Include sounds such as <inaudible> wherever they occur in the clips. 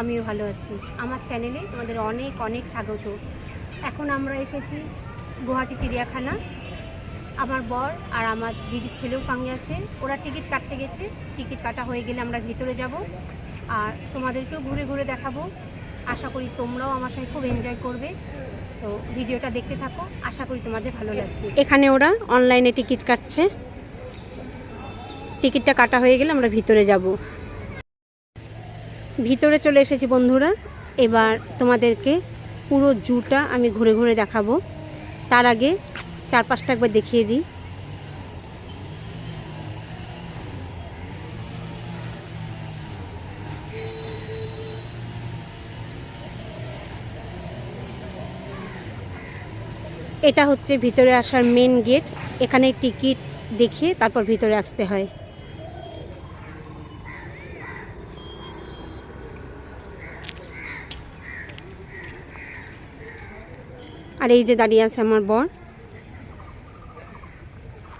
আমিও ভালো আছি। আমার চ্যানেলে তোমাদের অনেক অনেক স্বাগত। এখন আমরা এসেছি গুয়াহাটি চিড়িয়াখানা। আমার বর আর আমার দিদির ছেলেও সঙ্গে আছে। ওরা টিকিট কাটতে গেছে। টিকিট কাটা হয়ে গেলে আমরা ভিতরে যাব। আর তোমাদেরকেও ঘুরে ঘুরে দেখাবো। আশা করি তোমরাও আমার সঙ্গে খুব এনজয় করবে। তো ভিডিওটা দেখতে থাকো। আশা করি তোমাদের ভালো লাগবে। এখানে ওরা অনলাইনে টিকিট কাটছে। টিকিটটা কাটা হয়ে গেলে আমরা ভিতরে যাব। ভিতরে চলে এসেছি বন্ধুরা। এবার তোমাদেরকে পুরো জুটা আমি ঘুরে ঘুরে দেখাবো। তার আগে চারপাশটা একবার দেখিয়ে দিই। এটা হচ্ছে ভিতরে আসার মেন গেট এখানে টিকিট দেখিয়ে তারপর ভিতরে আসতে হয়। আর এই যে দাঁড়িয়ে আছে আমার বর।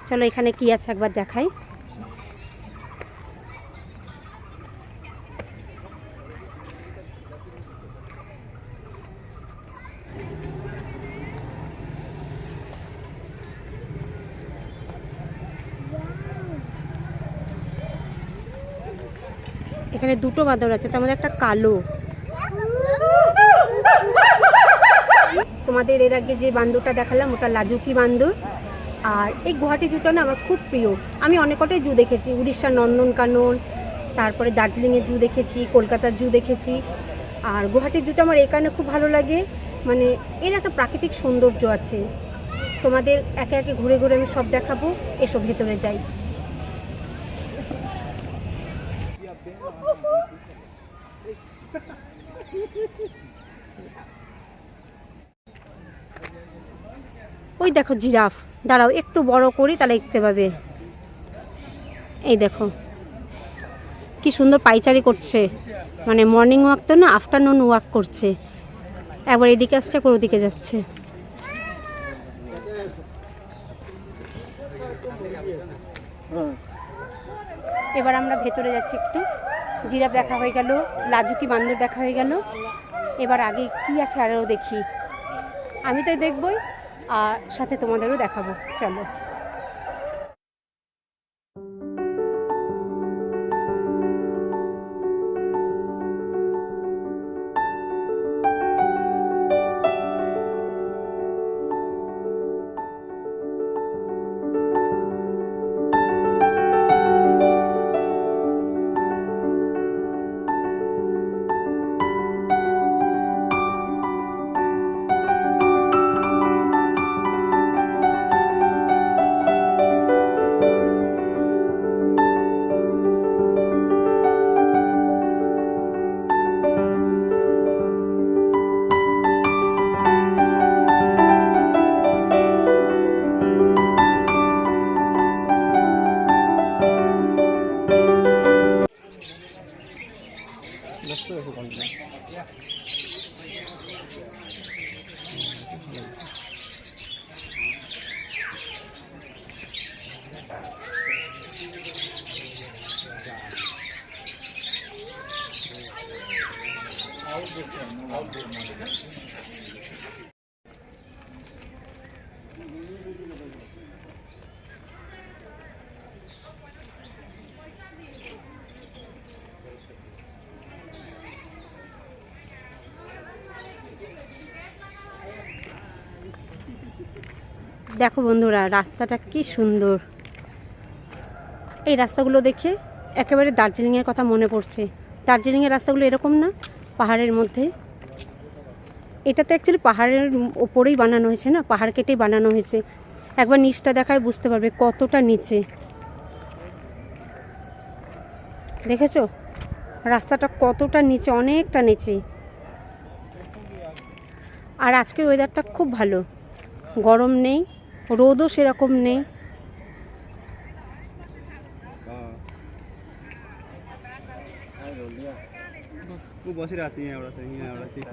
চলো এখানে কি আছে একবার দেখাই। এখানে দুটো বাঁদর আছে, তার মধ্যে একটা কালো। তোমাদের এর আগে যে বান্দরটা দেখালাম, ওটা লাজুকি বান্দর। আর এই গুয়াহাটি জুটা না আমার খুব প্রিয়। আমি অনেক কটাই জু দেখেছি। উড়িষ্যার নন্দনকানন তারপরে দার্জিলিংয়ের জু দেখেছি, কলকাতার জু দেখেছি। আর গুয়াহাটির জুটা আমার এই কারণে খুব ভালো লাগে। মানে এর একটা প্রাকৃতিক সৌন্দর্য আছে। তোমাদের একে একে ঘুরে ঘুরে আমি সব দেখাবো। এসব ভেতরে যাই। <laughs> ওই দেখো জিরাফ। দাঁড়াও, একটু বড় করি, তাহলে দেখতে পাবে। এই দেখো, কি সুন্দর পাইচারি করছে। মানে মর্নিং ওয়াক তো না আফটারনুন ওয়াক করছে। একবার এদিকে আসছে, একবার ওদিকে যাচ্ছে। এবার আমরা ভেতরে যাচ্ছি একটু। জিরাফ দেখা হয়ে গেল, লাজুকি বান্দর দেখা হয়ে গেল। এবার আগে কি আছে আরও দেখি। আমি তো দেখবই। আর সাথে তোমাদেরও দেখাবো। চলো। দেখো বন্ধুরা, রাস্তাটা কি সুন্দর। এই রাস্তাগুলো দেখে একেবারে দার্জিলিংয়ের কথা মনে পড়ছে। দার্জিলিংয়ের রাস্তাগুলো এরকম না, পাহাড়ের মধ্যে। এটা তো অ্যাকচুয়ালি পাহাড়ের ওপরেই বানানো হয়েছে না, পাহাড় কেটেই বানানো হয়েছে। একবার নিচটা দেখায় বুঝতে পারবে কতটা নিচে। দেখেছ? রাস্তাটা কতটা নিচে, অনেকটা নিচে। আর আজকের ওয়েদারটা খুব ভালো। গরম নেই রোদও সেরকম নেই। বসে আছি আমরা সেই আমরা সেই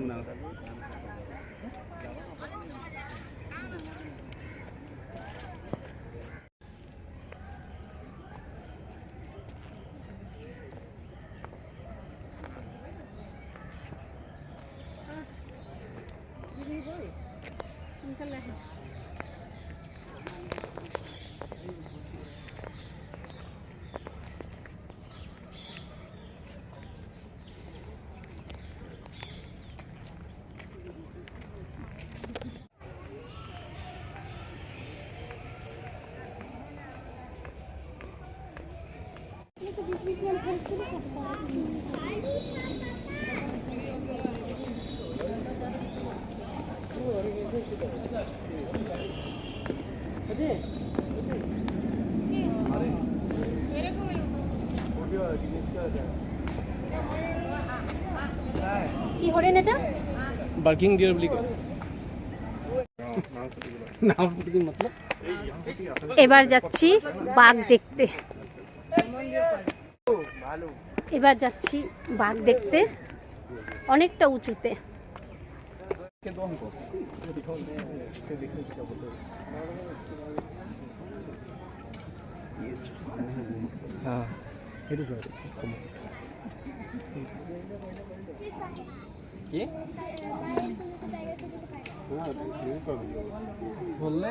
কি হরেন এটা? বার্কিং ডিয়ার বলি এবার যাচ্ছি বাঘ দেখতে। এবার যাচ্ছি বাঘ দেখতে। অনেকটা উঁচুতে। হ্যাঁ বললে?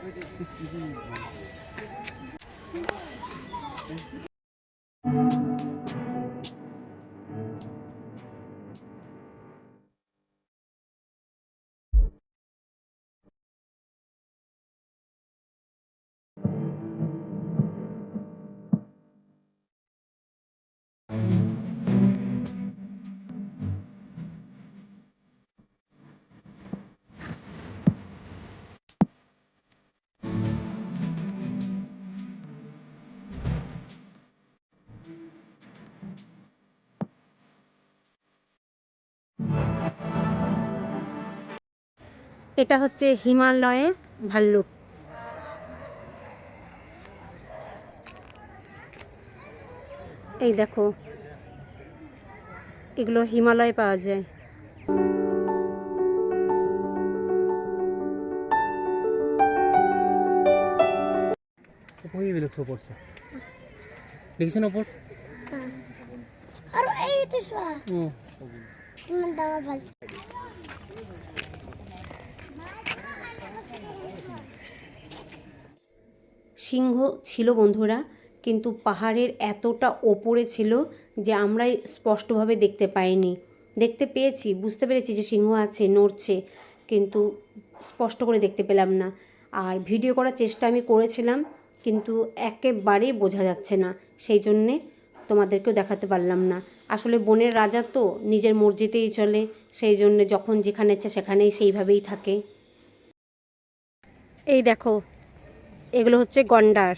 Thank you. এটা হচ্ছে হিমালয়ের ভাল্লুক। এই দেখো এগুলো হিমালয়ে পাওয়া যায়। পড়ছে আর এইটা শোয়া হুম ভালো। সিংহ ছিল বন্ধুরা, কিন্তু পাহাড়ের এতটা ওপরে ছিল যে আমরাই স্পষ্টভাবে দেখতে পাইনি। দেখতে পেয়েছি, বুঝতে পেরেছি যে সিংহ আছে, নড়ছে, কিন্তু স্পষ্ট করে দেখতে পেলাম না। আর ভিডিও করার চেষ্টা আমি করেছিলাম, কিন্তু একেবারেই বোঝা যাচ্ছে না। সেই জন্যে তোমাদেরকেও দেখাতে পারলাম না। আসলে বনের রাজা তো নিজের মর্জিতেই চলে, সেই জন্যে যখন যেখানে ইচ্ছে সেখানেই সেইভাবেই থাকে। এই দেখো এগুলো হচ্ছে গন্ডার।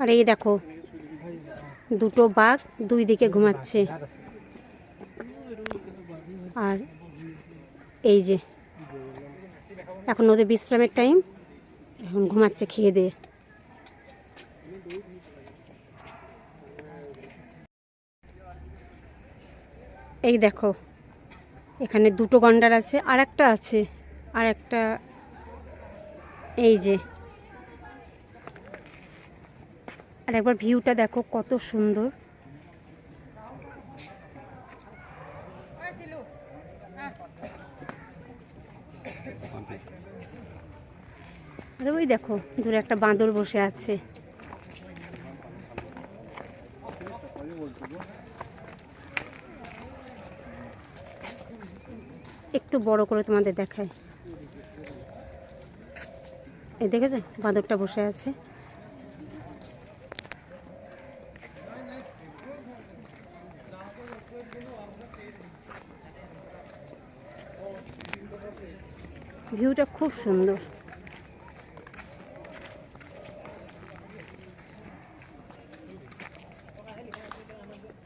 আর এই দেখো, দুটো বাঘ দুই দিকে ঘুমাচ্ছে। আর এই যে, এখন ওদের বিশ্রামের টাইম এখন ঘুমাচ্ছে খেয়ে দিয়ে। এই দেখো, এখানে দুটো গন্ডার আছে আর একটা আছে আর একটা এই যে। আর একবার ভিউটা দেখো কত সুন্দর। আর ওই দেখো, দূরে একটা বাঁদর বসে আছে। একটু বড় করে তোমাদের দেখায় এই দেখেছ? বাঁদরটা বসে আছে। ভিউটা খুব সুন্দর।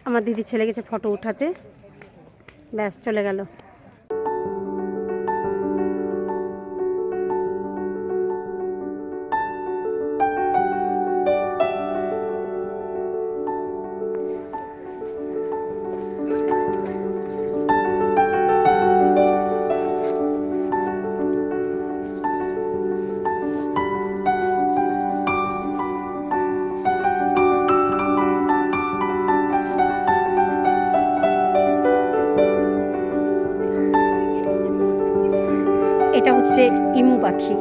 আমার দিদি ছেলে গেছে ফটো উঠাতে। ব্যাস, চলে গেল। রাখি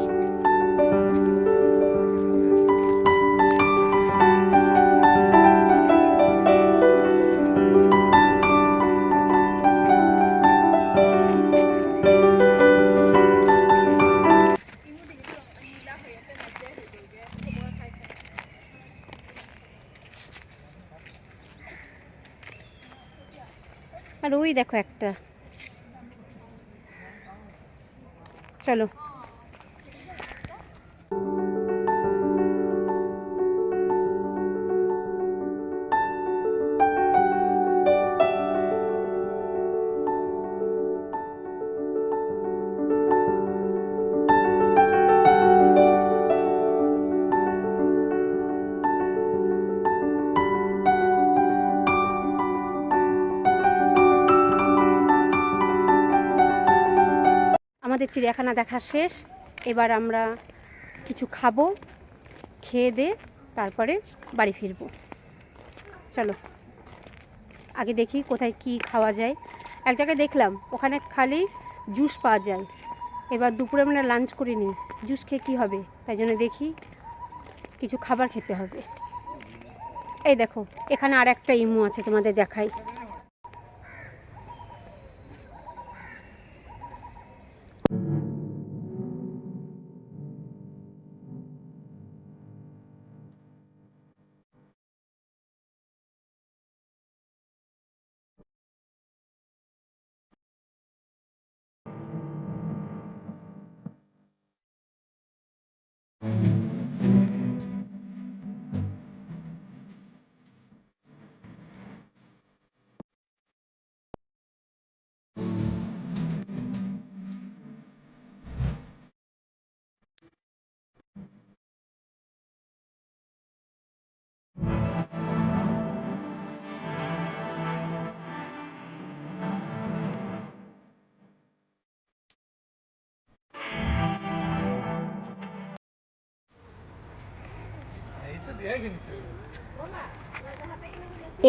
আর ওই দেখো একটা চলো আমাদের চিড়িয়াখানা দেখা শেষ। এবার আমরা কিছু খাব, খেয়ে দে, তারপরে বাড়ি ফিরবো। চলো, আগে দেখি কোথায় কি খাওয়া যায়। এক জায়গায় দেখলাম, ওখানে খালি জুস পাওয়া যায়। এবার দুপুরে আমরা লাঞ্চ করিনি জুস খেয়ে কী হবে? তাই জন্য দেখি কিছু খাবার খেতে হবে। এই দেখো, এখানে আর একটা ইমু আছে তোমাদের দেখাই।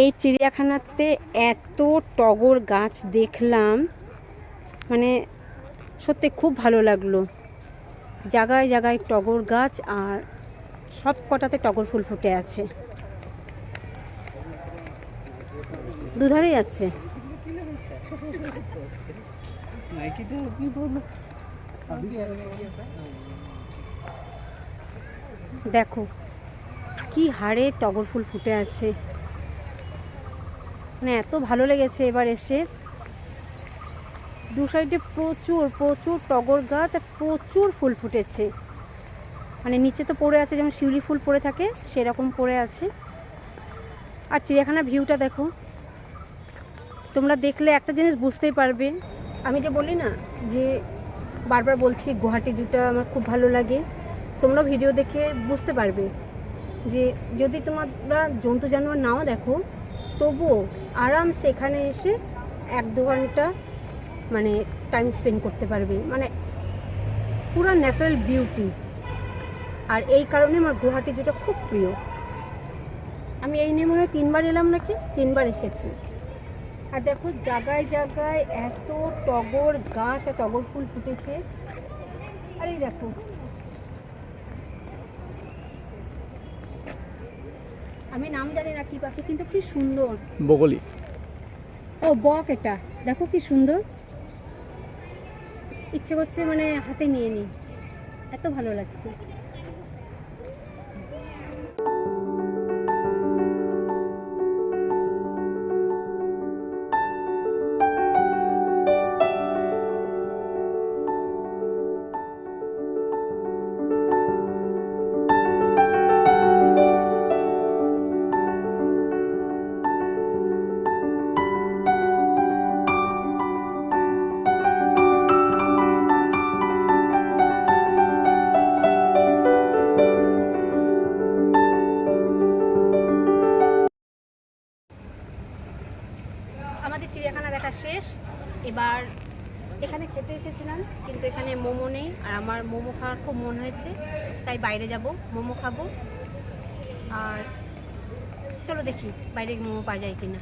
এই চিড়িয়াখানাতে এত টগর গাছ দেখলাম মানে সত্যি খুব ভালো লাগল। জায়গায় জায়গায় টগর গাছ আর সব কটাতে টগর ফুল ফুটে আছে। দুধারেই আছে। দেখো কি হারে টগর ফুল ফুটে আছে। মানে এত ভালো লেগেছে এবার এসে। দু সাইডে প্রচুর প্রচুর টগর গাছ আর প্রচুর ফুল ফুটেছে। মানে নিচে তো পড়ে আছে, যেমন শিউলি ফুল পড়ে থাকে, সেরকম পড়ে আছে। আর চিড়িয়াখানার ভিউটা দেখো। তোমরা দেখলে একটা জিনিস বুঝতেই পারবে। আমি যে বলি না যে বারবার বলছি, গুয়াহাটি জুটা আমার খুব ভালো লাগে। তোমরা ভিডিও দেখে বুঝতে পারবে। যে যদি তোমরা জন্তু জানোয়ার নাও দেখো, তবুও আরামসে এখানে এসে এক দু ঘণ্টা মানে টাইম স্পেন্ড করতে পারবে। মানে পুরো ন্যাচারাল বিউটি আর এই কারণে আমার গুয়াহাটি যেটা খুব প্রিয়। আমি এই নিয়ে মনে হয় তিনবার এলাম নাকি? তিনবার এসেছি। আর দেখো, জায়গায় জায়গায় এত টগর গাছ আর টগর ফুল ফুটেছে। আর এই দেখো আমি নাম জানি না কি পাখি কিন্তু কি সুন্দর। বগলি। ও বক এটা দেখো কি সুন্দর। ইচ্ছে করছে মানে হাতে নিয়ে নিই এত ভালো লাগছে। খুব মন হয়েছে, তাই বাইরে যাব, মোমো খাব। আর চলো দেখি বাইরে মোমো পাওয়া যায় কিনা।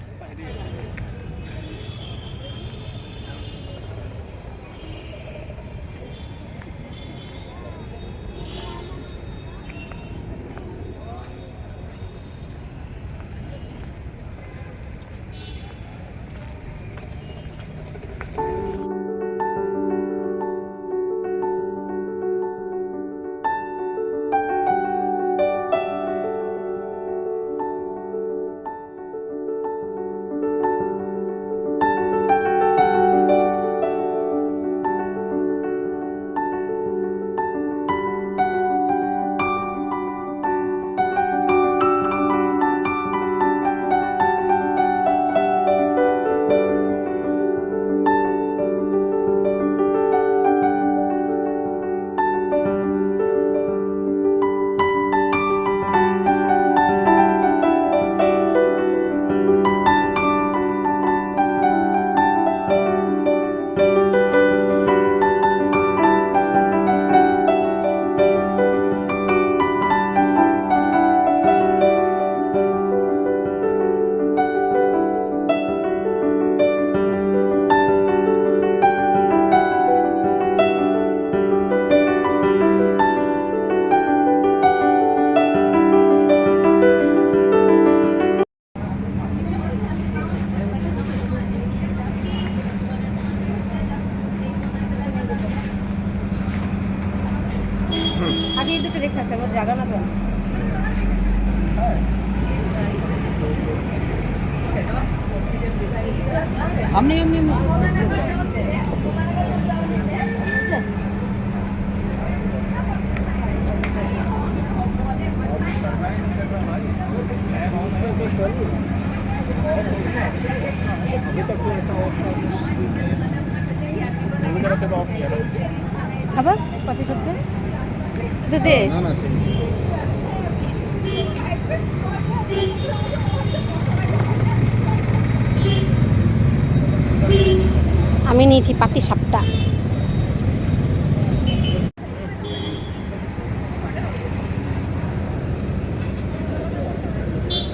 আমি নিয়েছি পাটি সাপটা।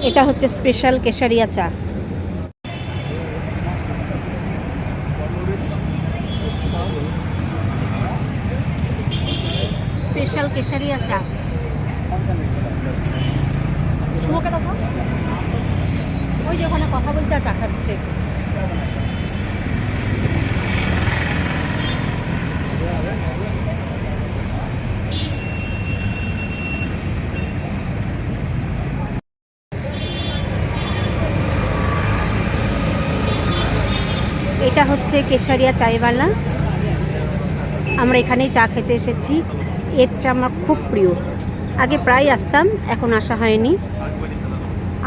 এটা হচ্ছে স্পেশাল কেশারিয়া চা স্পেশাল কেশারিয়া চা শুভকে দেখো ওই যে ওখানে কথা বলছে আর চা খাচ্ছে এটা হচ্ছে কেশারিয়া চায়ওয়ালা আমরা এখানেই চা খেতে এসেছি। চা আমার খুব প্রিয়। আগে প্রায় আসতাম, এখন আসা হয়নি।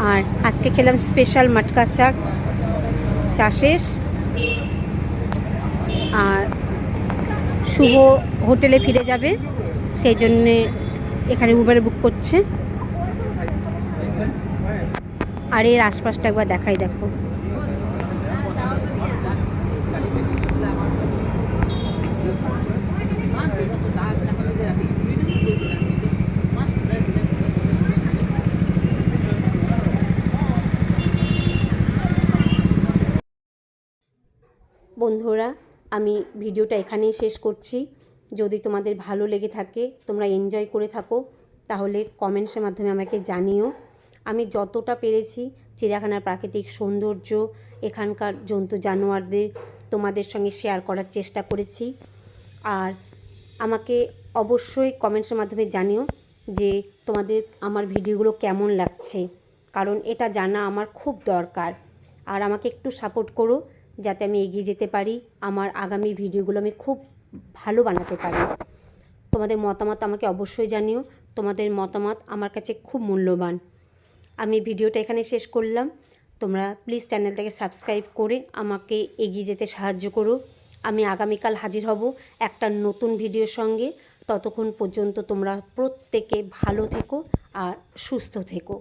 আর আজকে খেলাম স্পেশাল মটকা চা। চা শেষ। আর শুভ হোটেলে ফিরে যাবে, সেই জন্যে এখানে উবার বুক করছে। আর এর আশপাশটা একবার দেখাই দেখো বন্ধুরা আমি ভিডিওটা এখানেই শেষ করছি। যদি তোমাদের ভালো লেগে থাকে, তোমরা এনজয় করে থাকো, তাহলে কমেন্টসের মাধ্যমে আমাকে জানিও। আমি যতটা পেরেছি চিড়িয়াখানার প্রাকৃতিক সৌন্দর্য, এখানকার জন্তু জানোয়ারদের তোমাদের সঙ্গে শেয়ার করার চেষ্টা করেছি। আর আমাকে অবশ্যই কমেন্টসের মাধ্যমে জানিও যে তোমাদের আমার ভিডিওগুলো কেমন লাগছে, কারণ এটা জানা আমার খুব দরকার। আর আমাকে একটু সাপোর্ট করো যাতে আমি এগিয়ে যেতে পারি, আমার আগামী ভিডিওগুলো আমি খুব ভালো বানাতে পারি। তোমাদের মতামত আমাকে অবশ্যই জানিও। তোমাদের মতামত আমার কাছে খুব মূল্যবান। আমি ভিডিওটা এখানে শেষ করলাম। তোমরা প্লিজ চ্যানেলটাকে সাবস্ক্রাইব করে আমাকে এগিয়ে যেতে সাহায্য করো। আমি আগামীকাল হাজির হব একটা নতুন ভিডিওর সঙ্গে। ততক্ষণ পর্যন্ত তোমরা প্রত্যেকে ভালো থেকো আর সুস্থ থেকো।